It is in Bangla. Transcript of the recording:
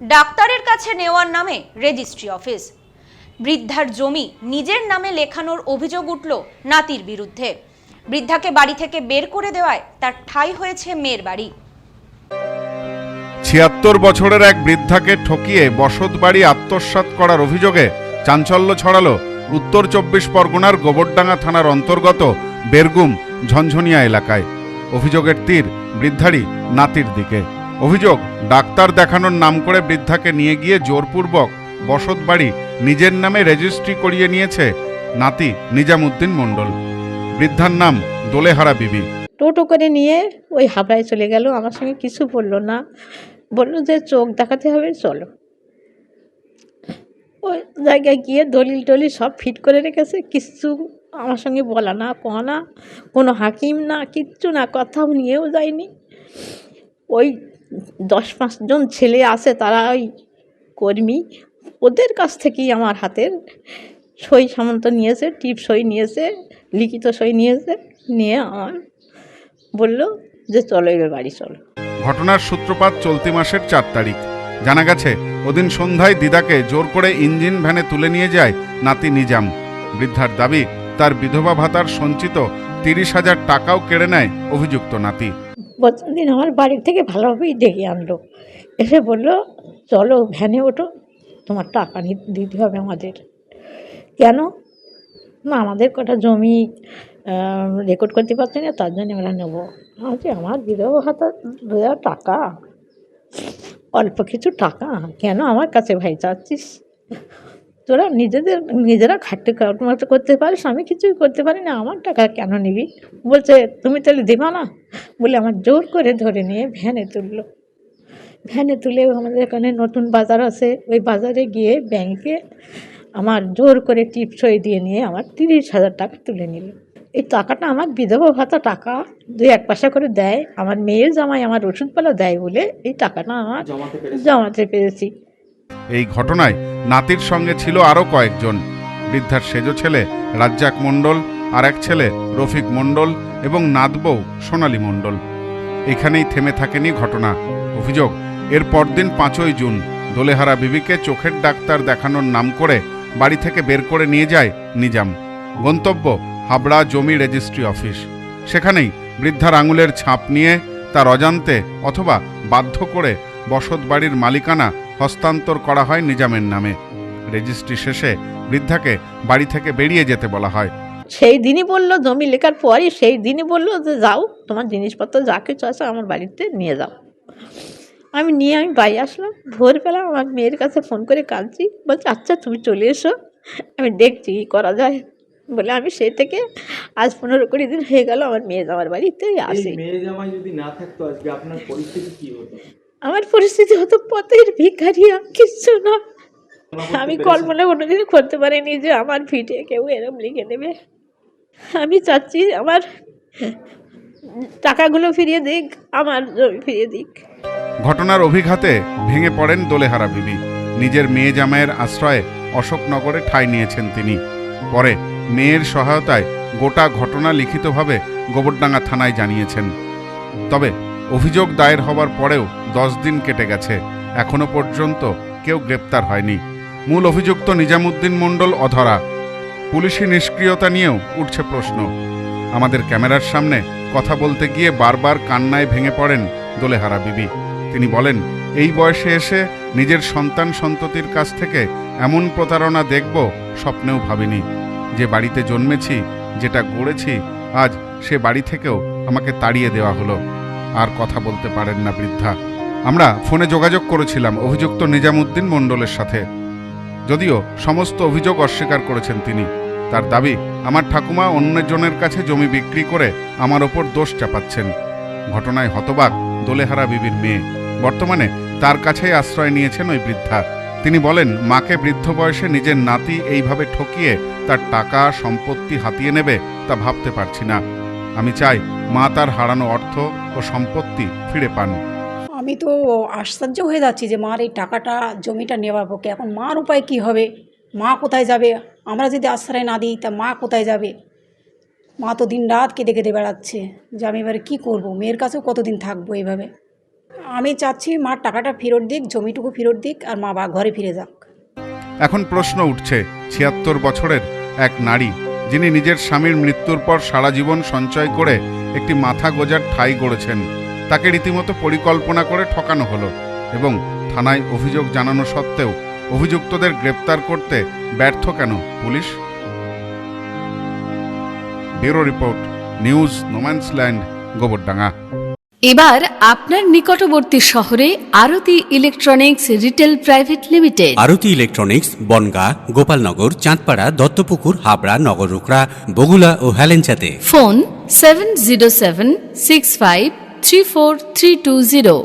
ডাক্তারের কাছে নেওয়ার নামে রেজিস্ট্রি অফিস। বৃদ্ধার জমি নিজের নামে লেখানোর অভিযোগ উঠল নাতির বিরুদ্ধে। বৃদ্ধাকে বাড়ি থেকে বের করে দেওয়ায় তার ঠাঁই হয়েছে মেয়ের বাড়ি। ছিয়াত্তর বছরের এক বৃদ্ধাকে ঠকিয়ে বসত বাড়ি আত্মসাৎ করার অভিযোগে চাঞ্চল্য ছড়ালো উত্তর চব্বিশ পরগনার গোবরডাঙ্গা থানার অন্তর্গত বেরগুম ঝনঝনিয়া এলাকায়। অভিযোগের তীর বৃদ্ধারই নাতির দিকে। অভিযোগ, ডাক্তার দেখানোর নাম করে বৃদ্ধাকে নিয়ে গিয়ে জোরপূর্বক বসত বাড়ি নিজের নামে রেজিস্ট্রি করিয়ে নিয়েছে নাতি নিজামুদ্দিন মণ্ডল। বৃদ্ধার নাম দোলেহারা বিবি। টোটো করে নিয়ে ওই হাবড়ায় চলে গেল। আমার সঙ্গে কিছু বলল না। বলল যে, চোখ দেখাতে হবে, চলো। ওই জায়গায় গিয়ে দলিল টলিল সব ফিট করে রেখেছে। কিচ্ছু আমার সঙ্গে বলা না, কওয়া না। কোনো হাকিম না, কিচ্ছু না, কথাও নিয়েও যায়নি। ওই দশ পাঁচজন ছেলে আছে, তারা ওই কর্মী। ওদের কাছ থেকেই আমার হাতের সই সামন্ত নিয়েছে, টিপ সই নিয়েছে, লিখিত সই নিয়েছে, নিয়ে আমার বলল যে চলো এবার বাড়ি চলো। ঘটনার সূত্রপাত চলতি মাসের চার তারিখ। জানা গেছে, ওদিন সন্ধ্যায় দিদাকে জোর করে ইঞ্জিন ভ্যানে তুলে নিয়ে যায় নাতি নিজাম। বৃদ্ধার দাবি, তার বিধবা ভাতার সঞ্চিত তিরিশ হাজার টাকাও কেড়ে নেয় অভিযুক্ত নাতি। প্রথম দিন আমার বাড়ির থেকে ভালোভাবেই ডেকে আনলো। এসে বলল, চলো ভ্যানে ওঠো, তোমার টাকা দিতে হবে আমাদের। কেন? না, আমাদের কটা জমি রেকর্ড করতে পারছি না, তার জন্য আমরা নেব। বলছি, আমার বিধবা ভাতা দু হাজার টাকা? অল্প কিছু টাকা? কেন আমার কাছে ভাই চাচ্ছিস? তোরা নিজেদের নিজেরা খাটতে মতো করতে পারিস আমি কিছুই করতে পারি না আমার টাকা কেন নিবি? বলছে তুমি তাহলে দেবা না? বলে আমার জোর করে ধরে নিয়ে ভ্যানে তুললো। ভ্যানে তুলে আমাদের এখানে নতুন বাজার আছে ওই বাজারে গিয়ে ব্যাংকে আমার জোর করে টিপ সই দিয়ে নিয়ে আমার তিরিশ হাজার টাকা তুলে নিল। এই টাকাটা আমার বিধবা ভাতা টাকা দুই এক পয়সা করে দেয় আমার মেয়ের জামাই আমার ওষুধপালা দেয় বলে এই টাকাটা আমার জমাতে পেরেছি। এই ঘটনায় নাতির সঙ্গে ছিল আরও কয়েকজন। বৃদ্ধার সেজ ছেলে রাজ্জাক মণ্ডল আর এক ছেলে রফিক মণ্ডল এবং নাতবউ সোনালী মণ্ডল। এখানেই থেমে থাকেনি ঘটনা। অভিযোগ, এর পরদিন পাঁচই জুন দোলেহারা বিবিকে চোখের ডাক্তার দেখানোর নাম করে বাড়ি থেকে বের করে নিয়ে যায় নিজাম। গন্তব্য হাবড়া জমি রেজিস্ট্রি অফিস। সেখানেই বৃদ্ধার আঙুলের ছাপ নিয়ে তার অজান্তে অথবা বাধ্য করে বসত বাড়ির মালিকানা হস্তান্তর করা হয় নিজামের নামে। রেজিস্ট্রি শেষে বৃদ্ধাকে বাড়ি থেকে বেরিয়ে যেতে বলা হয়। সেই দিনই বলল জমি লেখার পরই সেই দিনই বলল যে যাও তোমার জিনিসপত্র যা কিছু আছে আমার বাড়িতে নিয়ে যাও। আমি নিয়ে আমি বাড়ি আসলাম। ভোরবেলা আমার মেয়ের কাছে ফোন করে কাঁদছি। বলছে আচ্ছা তুমি চলে এসো। আমি দেখছি কী করা যায়। বলে আমি সেই থেকে আজ পনেরো কুড়ি দিন হয়ে গেল আমার মেয়ে আমার বাড়িতে আসে। মেয়ে জামাই যদি না থাকতো আজকে আপনার পরিস্থিতি কি হতো? আমার পরিস্থিতি হতো পথের ভিখারিয়া কিচ্ছু না। আমি কল্পনা কোনোদিন করতে পারিনি যে আমার ভিটে কেউ এরম লিখে দেবে আমি চাচ্ছি আমার টাকাগুলো ফিরিয়ে দিক আমার জমি ফিরিয়ে দিক। ঘটনার অভিঘাতে ভেঙে পড়েন দোলেহারা বিবি। নিজের মেয়ে জামাইয়ের আশ্রয়ে অশোকনগরে ঠাঁই নিয়েছেন তিনি। পরে মেয়ের সহায়তায় গোটা ঘটনা লিখিতভাবে গোবরডাঙ্গা থানায় জানিয়েছেন। তবে অভিযোগ দায়ের হবার পরেও দশ দিন কেটে গেছে। এখনও পর্যন্ত কেউ গ্রেপ্তার হয়নি। মূল অভিযুক্ত নিজামুদ্দিন মণ্ডল অধরা। পুলিশি নিষ্ক্রিয়তা নিয়েও উঠছে প্রশ্ন। আমাদের ক্যামেরার সামনে কথা বলতে গিয়ে বারবার কান্নায় ভেঙে পড়েন দোলেহারা বিবি। তিনি বলেন, এই বয়সে এসে নিজের সন্তান সন্ততির কাছ থেকে এমন প্রতারণা দেখব স্বপ্নেও ভাবিনি। যে বাড়িতে জন্মেছি, যেটা গড়েছি, আজ সে বাড়ি থেকেও আমাকে তাড়িয়ে দেওয়া হলো। আর কথা বলতে পারেন না বৃদ্ধা। আমরা ফোনে যোগাযোগ করেছিলাম অভিযুক্ত নিজামুদ্দিন মণ্ডলের সাথে। যদিও সমস্ত অভিযোগ অস্বীকার করেছেন তিনি। তার দাবি, আমার ঠাকুমা অন্যজনের কাছে জমি বিক্রি করে আমার ওপর দোষ চাপাচ্ছেন। ঘটনায় হতবাক দোলেহারা বিবির মেয়ে। বর্তমানে তার কাছেই আশ্রয় নিয়েছেন ওই বৃদ্ধা। তিনি বলেন, মাকে বৃদ্ধ বয়সে নিজের নাতি এইভাবে ঠকিয়ে তার টাকা, সম্পত্তি হাতিয়ে নেবে তা ভাবতে পারছি না। আমি চাই মা তার হারানো অর্থ ও সম্পত্তি ফিরে পান। আমি তো আশ্চর্য হয়ে যাচ্ছি যে মার এই টাকাটা, জমিটা নেওয়ার পক্ষে। এখন মার উপায় কি হবে? মা কোথায় যাবে? আমরা যদি আশ্রয় না দিই, তা মা কোথায় যাবে? মা তো দিন রাত কেঁদে কেঁদে বেড়াচ্ছে যে আমি এবারে কী করব? মেয়ের কাছেও কতদিন থাকব এইভাবে? আমি চাচ্ছি মার টাকাটা ফেরত দিক, জমিটুকু ফেরত দিক, আর মা বা ঘরে ফিরে যাক। এখন প্রশ্ন উঠছে, ছিয়াত্তর বছরের এক নারী, যিনি নিজের স্বামীর মৃত্যুর পর সারা জীবন সঞ্চয় করে একটি মাথা গোজার ঠাঁই গড়েছেন তাকে রীতিমতো পরিকল্পনা করে ঠকানো হলো এবং থানায় অভিযোগ জানানো সত্ত্বেও অভিযুক্তদের গ্রেপ্তার করতে ব্যর্থ কেন police? Bureau report news no man's land Gobardanga. এবার আপনার নিকটবর্তী শহরে Aarti electronics retail private limited. Aarti electronics Bangaon Gopalnagar Chandpara Duttapukur Habra Nagarukhra Bagula ও হেলেঞ্চাতে। Phone seven zero seven six five three four three two zero